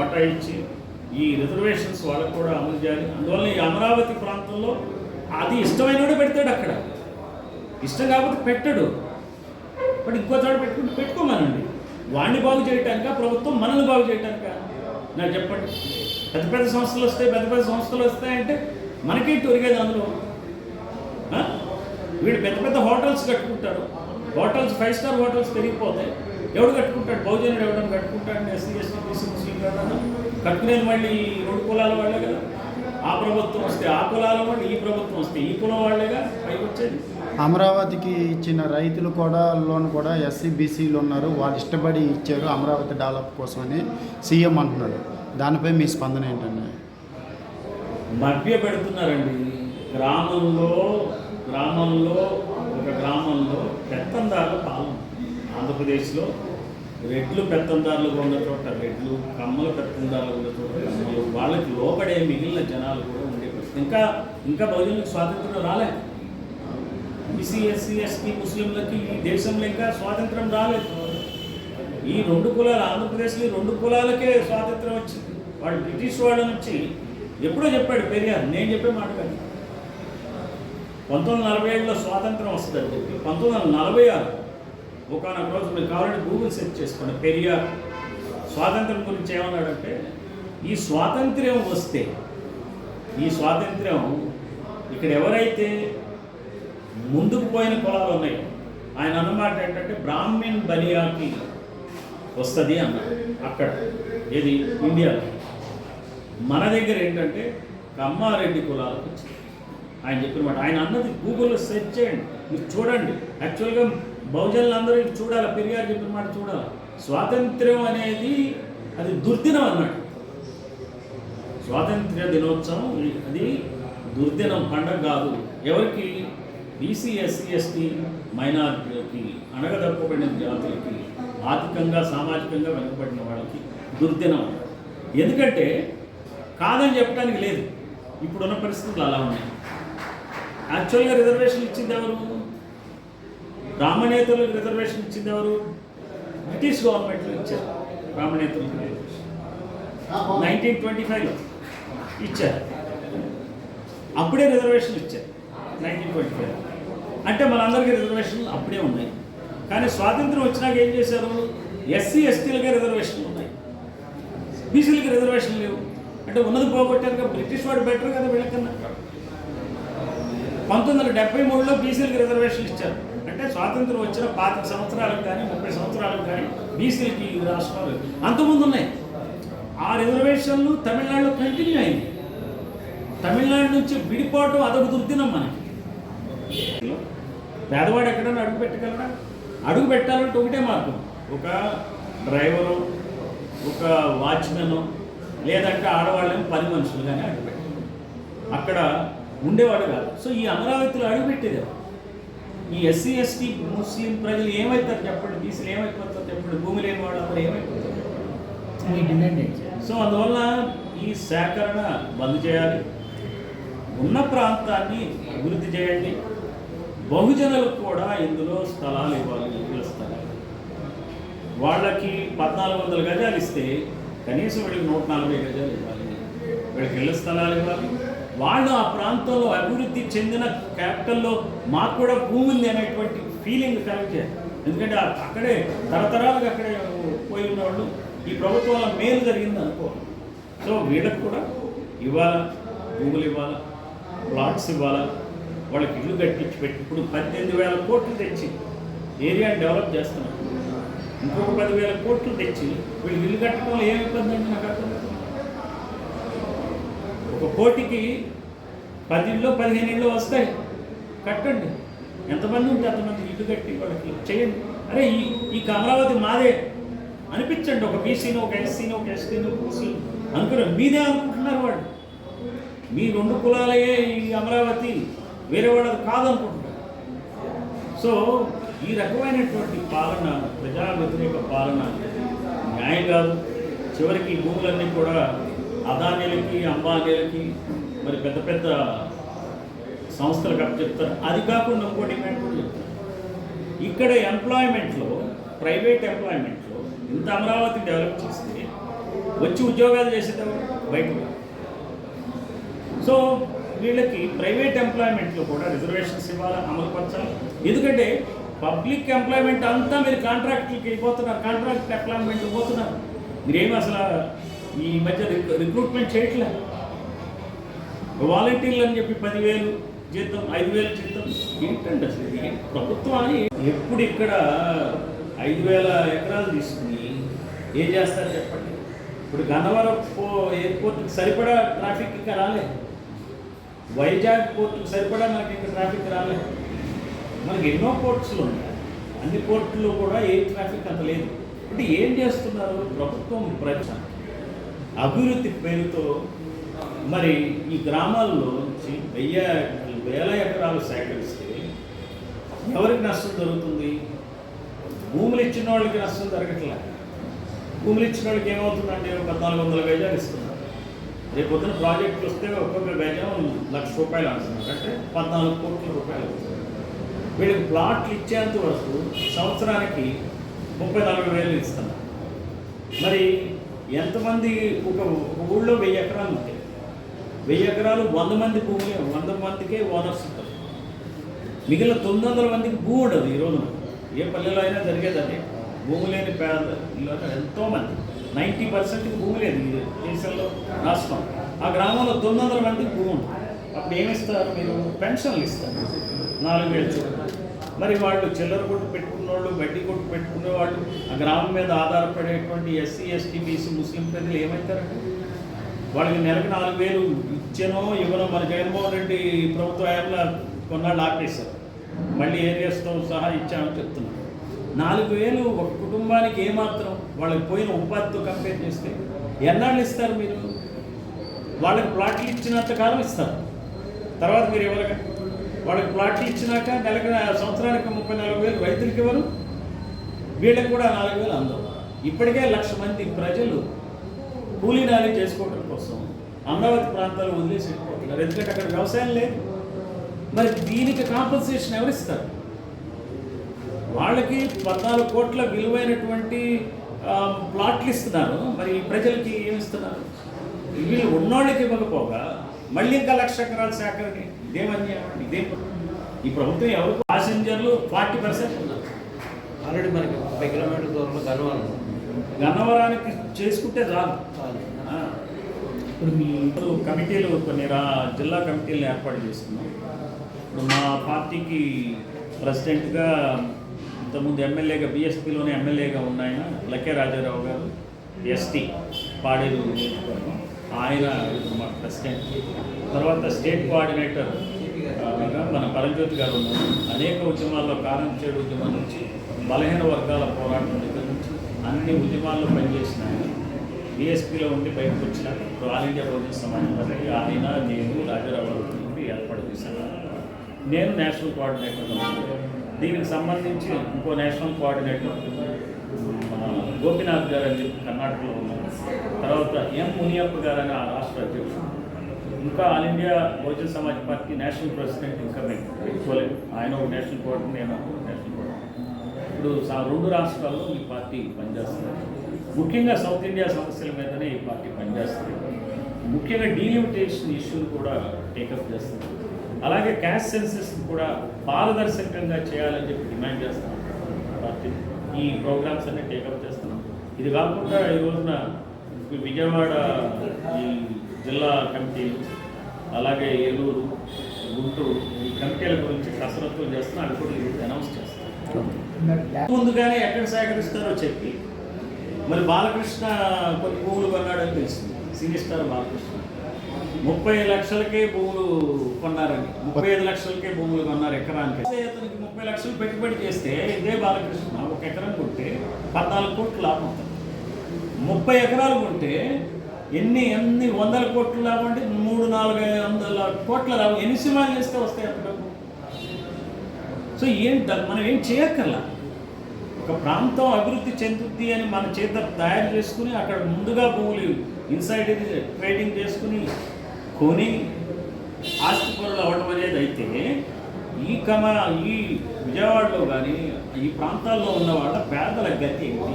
Quota ఇచ్చి ఈ reservations వాళ్ళకు కూడా అమలు చేయాలి. అందువల్ల ఈ అమరావతి ప్రాంతంలో అది ఇష్టమైనడు పెడతాడు అక్కడ. ఇష్టం కాకపోతే పెట్టడు. బట్ ఇంకో చోట పెట్టుకుంటే పెట్టుకోమనండి. వాడిని బాగు చేయటానిక ప్రభుత్వం మనల్ని బాగు చేయటానిక? నాకు చెప్పండి. పెద్ద పెద్ద సంస్థలు వస్తాయి పెద్ద పెద్ద సంస్థలు వస్తాయంటే మనకి తొరిగేది అందులో? వీడు పెద్ద పెద్ద హోటల్స్ కట్టుకుంటారు హోటల్స్ ఫైవ్ స్టార్ హోటల్స్ పెరిగిపోతాయి. ఎవడు కట్టుకుంటాడు? బహుజనుడు ఎవడని కట్టుకుంటాడు? ఎస్సీ ఎస్టీ బీసీ ముస్లిం ఎవడన్నా కట్టుకునేది మళ్ళీ రెండు కులాల వాళ్ళే కదా. ఆ ప్రభుత్వం వస్తే ఆ కులాల వాళ్ళు ఈ ప్రభుత్వం వస్తే ఈ కులం వాళ్ళేగా పైకి వచ్చేది? అమరావతికి ఇచ్చిన రైతులు కూడా లోన్ కూడా ఎస్సీ బీసీలు ఉన్నారు. వాళ్ళు ఇష్టపడి ఇచ్చారు అమరావతి డెవలప్ కోసమని సీఎం అంటున్నాడు. దానిపై మీ స్పందన ఏంటండి? మభ్య పెడుతున్నారండి. గ్రామంలో గ్రామంలో ఒక గ్రామంలో పెత్తందారుల పాలన ఆంధ్రప్రదేశ్లో రెడ్లు పెత్తందారులుగా ఉన్న చోట రెడ్లు కమ్మలు పెత్తందారులుగా ఉన్న చోట కమ్మలు వాళ్ళకి లోపడే మిగిలిన జనాలు కూడా ఉండే ఇంకా ఇంకా బహుజనులకు స్వాతంత్రం రాలే. బీసీ ఎస్సీ ఎస్టీ ముస్లింలకి ఈ దేశంలో ఇంకా స్వాతంత్రం రాలేదు. ఈ రెండు కులాలు ఆంధ్రప్రదేశ్లో ఈ రెండు కులాలకే స్వాతంత్రం వచ్చింది. వాడు బ్రిటిష్ వాళ్ళ నుంచి ఎప్పుడో చెప్పాడు పెరియార్ నేను చెప్పే మాట కానీ పంతొమ్మిది వందల నలభై ఏడులో స్వాతంత్రం వస్తుందని చెప్పి పంతొమ్మిది వందల నలభై ఆరు ఒకనొక రోజు మీరు కావాలంటే గూగుల్ సెర్చ్ చేసుకోండి. పెరియార్ స్వాతంత్రం గురించి ఏమన్నాడంటే ఈ స్వాతంత్ర్యం వస్తే ఈ స్వాతంత్ర్యం ఇక్కడ ఎవరైతే ముందుకు పోయిన కులాలు ఉన్నాయో ఆయన అన్నమాట ఏంటంటే బ్రాహ్మణ్ బలియాకి వస్తుంది అన్నాడు. అక్కడ ఏది? ఇండియాలో. మన దగ్గర ఏంటంటే కమ్మారెడ్డి కులాలకు వచ్చింది ఆయన చెప్పిన మాట. ఆయన అన్నది గూగుల్లో సెర్చ్ చేయండి. మీరు చూడండి. యాక్చువల్గా బహుజనులు అందరూ ఇది చూడాలి పెరిగారు చెప్పిన మాట చూడాలి. స్వాతంత్ర్యం అనేది అది దుర్దినం అన్నాడు. స్వాతంత్ర్య దినోత్సవం అది దుర్దినం పండగ కాదు. ఎవరికి? బీసీ ఎస్సీ ఎస్టీ మైనారిటీలకి అణగదప్పబడిన జాతులకి ఆర్థికంగా సామాజికంగా వెనుకబడిన వాళ్ళకి దుర్దినం ఎందుకంటే కాదని చెప్పడానికి లేదు. ఇప్పుడున్న పరిస్థితులు అలా ఉన్నాయి. యాక్చువల్గా రిజర్వేషన్ ఇచ్చింది ఎవరు? బ్రాహ్మణేతరులకు రిజర్వేషన్ ఇచ్చింది ఎవరు? బ్రిటిష్ గవర్నమెంట్లో ఇచ్చారు. బ్రాహ్మణేతరులకు నైన్టీన్ ట్వంటీ ఫైవ్లో ఇచ్చారు. అప్పుడే రిజర్వేషన్లు ఇచ్చారు. నైన్టీన్ ట్వంటీ ఫైవ్ అంటే మనందరికీ రిజర్వేషన్లు అప్పుడే ఉన్నాయి. కానీ స్వాతంత్రం వచ్చినాక ఏం చేశారు? ఎస్సీ ఎస్టీలకే రిజర్వేషన్లు ఉన్నాయి. బీసీలకి రిజర్వేషన్ లేవు. అంటే ఉన్నది పోగొట్టారు కదా బ్రిటిష్ వాడు బెటర్ కదా వీళ్ళకన్నా. పంతొమ్మిది వందల డెబ్బై మూడులో బీసీలకి రిజర్వేషన్లు ఇచ్చారు. అంటే స్వాతంత్రం వచ్చిన పాతిక సంవత్సరాలకు కానీ ముప్పై సంవత్సరాలకు కానీ బీసీలకి ఈ రాష్ట్రాలు అంతకుముందు ఉన్నాయి ఆ రిజర్వేషన్లు తమిళనాడులో కంటిన్యూ అయింది తమిళనాడు నుంచి విడిపోవటం అదొక దుర్దినం మనకి. పేదవాడు ఎక్కడైనా అడుగు పెట్టగలరా అడుగు పెట్టాలంటే ఒకటే మార్గం. ఒక డ్రైవరు ఒక వాచ్మెన్ లేదంటే ఆడవాళ్ళని పని మనుషులు కానీ అడుగు అక్కడ ఉండేవాడు కాదు. సో ఈ అమరావతిలో అడుగు ఈ ఎస్సీ ఎస్టీ ముస్లిం ప్రజలు ఏమవుతారు చెప్పండి? బీసీలు ఏమైపోతారు చెప్పండి? భూమి లేని వాళ్ళు అందరూ ఏమైపోతారు? సో అందువల్ల ఈ సేకరణ బంద్ చేయాలి. ఉన్న ప్రాంతాన్ని అభివృద్ధి చేయండి. బహుజనులకు కూడా ఇందులో స్థలాలు ఇవ్వాలి ఇళ్ళ స్థలాలు. వాళ్ళకి పద్నాలుగు వందల గజాలు ఇస్తే కనీసం వీళ్ళకి నూట నలభై గజాలు ఇవ్వాలి. వీళ్ళకి ఇళ్ళ స్థలాలు ఇవ్వాలి. వాళ్ళు ఆ ప్రాంతంలో అభివృద్ధి చెందిన క్యాపిటల్లో మాకు కూడా భూమి ఉంది అనేటువంటి ఫీలింగ్ కలెక్ట్ చేయాలి. ఎందుకంటే అక్కడే తరతరాలుగా అక్కడే పోయి ఉన్నవాళ్ళు ఈ ప్రభుత్వం మేలు జరిగింది అనుకో సో వీళ్ళకి కూడా ఇవ్వాలా? భూములు ఇవ్వాలా? ప్లాట్స్ ఇవ్వాలా? వాళ్ళకి ఇల్లు కట్టించి పెట్టి ఇప్పుడు పద్దెనిమిది వేల కోట్లు తెచ్చి ఏరియాని డెవలప్ చేస్తున్నారు. ఇంకొక పదివేల కోట్లు తెచ్చి వీళ్ళు ఇల్లు కట్టడంలో ఏమి ఇబ్బంది అండి నాకు అర్థం ఒక కోటికి పది ఇళ్ళు పదిహేను ఇళ్ళు వస్తాయి. కట్టండి. ఎంతమంది ఉంటే అంతమంది ఇల్లు కట్టి వాళ్ళకి చేయండి. అరే ఈ ఈ అమరావతి మాదే. అనిపించండి ఒక బీసీని ఒక ఎస్సీని ఒక ఎస్టీని ఒక అనుకున్నారు మీదే అనుకుంటున్నారు వాళ్ళు. మీ రెండు కులాలయే ఈ అమరావతి వేరే వాళ్ళది కాదనుకుంటున్నారు. సో ఈ రకమైనటువంటి పాలన ప్రజా వ్యతిరేక పాలన న్యాయం కాదు. చివరికి భూములన్నీ కూడా అదానీలకి అంబానీలకి మరి పెద్ద పెద్ద సంస్థలకు అప్పచెప్తారు అది కాకుండా ఇంకో డిమాండ్ కూడా చెప్తారు. ఇక్కడ ఎంప్లాయ్మెంట్లో ప్రైవేట్ ఎంప్లాయ్మెంట్లో ఇంత అమరావతి డెవలప్ చేస్తే వచ్చి ఉద్యోగాలు చేసేటప్పుడు బయట. సో వీళ్ళకి ప్రైవేట్ ఎంప్లాయ్మెంట్లో కూడా రిజర్వేషన్స్ ఇవ్వాలి అమలుపరచాలి? ఎందుకంటే పబ్లిక్ ఎంప్లాయ్మెంట్ అంతా మీరు కాంట్రాక్ట్కి వెళ్ళిపోతున్నారు కాంట్రాక్ట్ ఎంప్లాయ్మెంట్ పోతున్నారు. మీరేం అసలు ఈ మధ్య రిక్రూట్మెంట్ చేయట్లేదు? వాలంటీర్లు అని చెప్పి పదివేలు జీతం ఐదు వేలు జీతం. ఏంటండి అసలు ఇది? ప్రభుత్వాన్ని ఎప్పుడు ఇక్కడ ఐదు వేల ఎకరాలు తీసుకుని ఏం చేస్తారు చెప్పండి? ఇప్పుడు గన్నవరం పో ఎయిర్పోర్ట్కి సరిపడా ట్రాఫిక్ ఇంకా రాలేదు. వైజాగ్ పోర్టుకు సరిపడా మనకి ఇంకా ట్రాఫిక్ రాలేదు. మనకి ఎన్నో పోర్ట్స్లు ఉన్నాయి. అన్ని పోర్టుల్లో కూడా ఏ ట్రాఫిక్ అంత లేదు. అంటే ఏం చేస్తున్నారు? ప్రభుత్వం ప్రజ అభివృద్ధి పేరుతో మరి ఈ గ్రామాల్లో నుంచి వెయ్యి వేల ఎకరాలు సేకరిస్తే ఎవరికి నష్టం జరుగుతుంది? భూములు ఇచ్చిన వాళ్ళకి నష్టం జరగట్లే. భూములు ఇచ్చిన వాళ్ళకి ఏమవుతుందంటే పద్నాలుగు వందల గజాలు ఇస్తున్నారు. రేపు పొద్దున ప్రాజెక్టులు వస్తే ఒక్కొక్క గజం లక్ష రూపాయలు అంటున్నారు. అంటే పద్నాలుగు కోట్ల రూపాయలు అవుతుంది. వీళ్ళకి ప్లాట్లు ఇచ్చేంత వరకు సంవత్సరానికి ముప్పై నలభై వేలు ఇస్తున్నారు. మరి ఎంతమంది ఒక ఊళ్ళో వెయ్యి ఎకరాలు ఉంటాయి. వెయ్యి ఎకరాలు వంద మంది భూమి వంద మందికే ఓనర్స్ ఉంటారు. మిగిలిన తొమ్మిది వందల మందికి భూ ఉండదు ఈ రోజున. ఏ పల్లెలో అయినా జరిగేదండి. భూమి లేని పేదలో ఎంతోమంది నైంటీ పర్సెంట్ భూమి లేదు ఈ దేశంలో రాష్ట్రం. ఆ గ్రామంలో తొమ్మిది వందల మందికి భూమి ఉంటుంది అప్పుడు ఏమిస్తారు మీరు? పెన్షన్లు ఇస్తారు. నాలుగు వేలు మరి వాళ్ళు చిల్లర కొట్టు పెట్టుకున్న వాళ్ళు వడ్డీ కొట్టు పెట్టుకునే వాళ్ళు ఆ గ్రామం మీద ఆధారపడేటువంటి ఎస్సీ ఎస్టీ బీసీ ముస్లిం ప్రజలు ఏమవుతారండి వాళ్ళకి నెలకు నాలుగు వేలు ఇచ్చానో ఇవ్వనో మన జగన్మోహన్ రెడ్డి ప్రభుత్వ హయాంలో కొన్నాళ్ళు ఆపేశారు మళ్ళీ ఏరియాస్తో సహా ఇచ్చామని చెప్తున్నారు. నాలుగు వేలు ఒక కుటుంబానికి ఏమాత్రం వాళ్ళకి పోయిన ఉపాధితో కంపేర్ చేస్తే ఎన్నాళ్ళు ఇస్తారు మీరు? వాళ్ళకి ప్లాట్లు ఇచ్చినంత కాలం ఇస్తారు. తర్వాత మీరు ఎవరికి? వాళ్ళకి ప్లాట్లు ఇచ్చినాక నెలకు సంవత్సరానికి ముప్పై నాలుగు వేలు రైతులకి ఇవ్వరు. వీళ్ళకి కూడా నాలుగు వేలు అందవు ఇప్పటికే లక్ష మంది ప్రజలు కూలీ నాలి చేసుకోవడం కోసం అమరావతి ప్రాంతాలు వదిలేసి వెళ్ళిపోతున్నారు ఎందుకంటే అక్కడ వ్యవసాయం లేదు. మరి దీనికి కాంపన్సేషన్ ఎవరిస్తారు? వాళ్ళకి పద్నాలుగు కోట్ల విలువైనటువంటి ప్లాట్లు ఇస్తున్నారు. మరి ప్రజలకి ఏమిస్తున్నారు వీళ్ళు ఉన్నోళ్ళకి ఇవ్వకపోగా మళ్ళీ ఇంకా లక్ష ఎకరాల సేకరణ. ఇదేమన్యాయం ఇదే ఈ ప్రభుత్వం ఎవరు? ప్యాసింజర్లు ఫార్టీ పర్సెంట్ ఉన్నారు. ఆల్రెడీ మనకి ముప్పై కిలోమీటర్ల దూరంలో గన్నవరం గన్నవరానికి చేసుకుంటే చాలు. ఇప్పుడు మీ కమిటీలు కొన్ని రా జిల్లా కమిటీలను ఏర్పాటు చేసుకున్నాం ఇప్పుడు మా పార్టీకి ప్రెసిడెంట్గా ఇంతకుముందు ఎమ్మెల్యేగా బీఎస్పీలోనే ఎమ్మెల్యేగా ఉన్నాయన లక్కే రాజారావు గారు ఎస్టీ పాడేరు ఆయన మా ప్రెసిడెంట్. తర్వాత స్టేట్ కోఆర్డినేటర్ మన పరంజ్యోతి గారు ఉన్నారు. అనేక ఉద్యమాల్లో కారం చేడు ఉద్యమం నుంచి బలహీన వర్గాల పోరాటం దగ్గర నుంచి అన్ని ఉద్యమాల్లో పనిచేసిన ఆయన బీఎస్పీలో ఉండి బయటకు వచ్చిన ఇప్పుడు ఆల్ ఇండియా బహుజన సమాజం పార్టీ ఆయన నేను రాజారావు గారు ఏర్పాటు చేశాను. నేను నేషనల్ కోఆర్డినేటర్ దీనికి సంబంధించి ఇంకో నేషనల్ కోఆర్డినేటర్ గోపీనాథ్ గోపినాథ్ గారు అని చెప్పి కర్ణాటకలో ఉన్నారు. తర్వాత ఎం మునియప్ప గారు అని ఆ రాష్ట్ర అధ్యక్షుడు. ఇంకా all India Bahujan Samaj party national president ఇంకా మేము పెట్టుకోలేదు ఆయన ఒక నేషనల్ కోఆర్డినేటర్ నేను నేషనల్ ఇప్పుడు రెండు రాష్ట్రాల్లో ఈ పార్టీ పనిచేస్తుంది. ముఖ్యంగా సౌత్ ఇండియా సమస్యల మీదనే ఈ పార్టీ పనిచేస్తుంది. ముఖ్యంగా డీలిమిటేషన్ ఇష్యూలు కూడా టేకప్ చేస్తుంది. అలాగే క్యాష్ సెన్సెస్ కూడా పారదర్శకంగా చేయాలని చెప్పి డిమాండ్ చేస్తున్నాం పార్టీ. ఈ ప్రోగ్రామ్స్ అన్ని టేకప్ చేస్తున్నాం. ఇది కాకుండా ఈ రోజున విజయవాడ ఈ జిల్లా కమిటీలు అలాగే ఏలూరు గుంటూరు ఈ కమిటీల గురించి కసరత్తులు చేస్తున్నాం. అవి కూడా అనౌన్స్ చేస్తాం ముందుగానే ఎక్కడ సేకరిస్తారో చెప్పి మరి బాలకృష్ణ కొన్ని భూములు కొన్నాడని తెలిసింది సినీ స్టార్ బాలకృష్ణ. ముప్పై లక్షలకే భూములు కొన్నారని ముప్పై ఐదు లక్షలకే భూములు కొన్నారు ఎకరానికి. అతనికి ముప్పై లక్షలు పెట్టుబడి చేస్తే ఇదే బాలకృష్ణ ఒక ఎకరం కొంటే పద్నాలుగు కోట్లు లాభం అవుతుంది ముప్పై ఎకరాలు కొంటే ఎన్ని ఎన్ని వందల కోట్లు లాభం అంటే మూడు నాలుగు ఐదు వందల కోట్ల లాభం. ఎన్ని సినిమాలు చేస్తే వస్తాయి అంత డబ్బు సో ఏం మనం ఏం చేయక్కర్లా. ఒక ప్రాంతం అభివృద్ధి చెందుద్ది అని మన చేత తయారు చేసుకుని అక్కడ ముందుగా భూములు ఇన్సైడ్ ట్రేడింగ్ చేసుకుని కొని ఆస్తి పనులు అవ్వడం అనేది అయితే ఈ కమ ఈ విజయవాడలో కానీ ఈ ప్రాంతాల్లో ఉన్న వాళ్ళ పేదల గతి ఏంటి?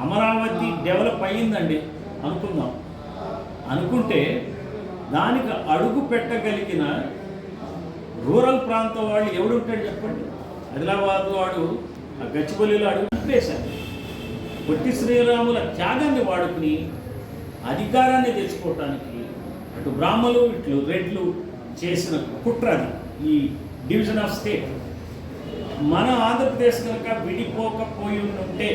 అమరావతి డెవలప్ అయ్యిందండి అనుకుందాం. అనుకుంటే దానికి అడుగు పెట్టగలిగిన రూరల్ ప్రాంతం వాళ్ళు ఎవడుంటాడు చెప్పండి? ఆదిలాబాద్ వాడు ఆ గచ్చిపల్లిలో అడుగు వేశారు పొట్టి శ్రీరాముల త్యాగాన్ని వాడుకుని అధికారాన్ని తెచ్చుకోవటానికి అటు బ్రాహ్మలు ఇట్లు రెడ్లు చేసిన కుట్ర ఈ డివిజన్ ఆఫ్ స్టేట్. మన ఆంధ్రప్రదేశ్ కనుక విడిపోకపోయి ఉంటే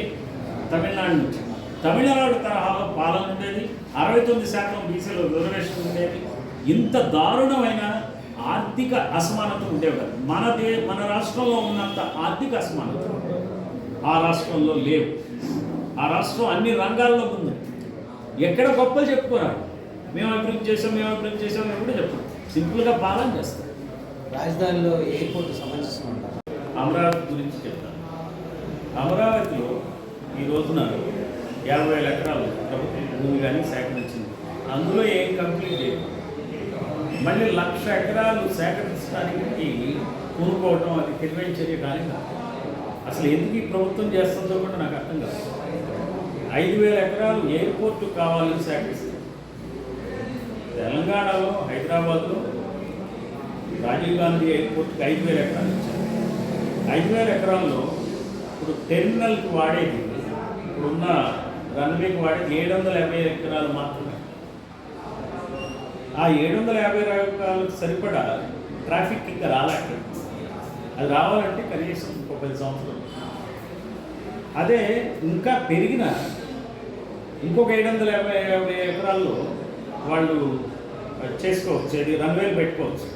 తమిళనాడు నుంచి తమిళనాడు తరహాలో పాలన ఉండేది అరవై తొమ్మిది శాతం బీసీలో రిజర్వేషన్ ఉండేది. ఇంత దారుణమైన ఆర్థిక అసమానత ఉండేవి కాదు. మన దే మన రాష్ట్రంలో ఉన్నంత ఆర్థిక అసమానత ఆ రాష్ట్రంలో లేవు. ఆ రాష్ట్రం అన్ని రంగాల్లో ఉంది. ఎక్కడ గొప్పలు చెప్పుకోరాడు మేము అభివృద్ధి చేసాం మేము అభివృద్ధి చేసాం అని కూడా చెప్పారు. సింపుల్గా పాలన చేస్తారు. రాజధానిలో ఎయిర్పోర్ట్ ఉంటారు అమరావతి గురించి చెప్తాను. అమరావతిలో ఈ రోజున యాభై వేల ఎకరాలు ప్రభుత్వం భూమి కానీ సేకరించింది అందులో ఏం కంప్లీట్ చేయదు మళ్ళీ లక్ష ఎకరాలు సేకరించడానికి కొనుక్కోవటం అది తెలివైన చర్య కానీ అసలు ఎందుకు ఈ ప్రభుత్వం చేస్తుందో కూడా నాకు అర్థం కాదు. ఐదు వేల ఎకరాలు ఎయిర్పోర్ట్ కావాలని సేకరిస్తుంది తెలంగాణలో హైదరాబాద్లో రాజీవ్ గాంధీ ఎయిర్పోర్ట్కి ఐదు వేల ఎకరాలు ఇచ్చారు. ఐదు వేల ఎకరాల్లో ఇప్పుడు టెర్మినల్కి వాడేది ఇప్పుడున్న రన్వేకి వాడేది ఏడు వందల యాభై ఎకరాలు మాత్రమే. ఆ ఏడు వందల యాభై ఎకరాలకు సరిపడా ట్రాఫిక్ ఇంకా రాలేదు. అది రావాలంటే కనీసం ఒక పది సంవత్సరాలు. అదే ఇంకా పెరిగిన ఇంకొక ఏడు వందల యాభై యాభై ఎకరాల్లో వాళ్ళు చేసుకోవచ్చు అది రన్వేలు పెట్టుకోవచ్చు.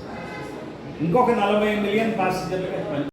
ఇంకొక నలభై మిలియన్ ప్యాసింజర్లకు పని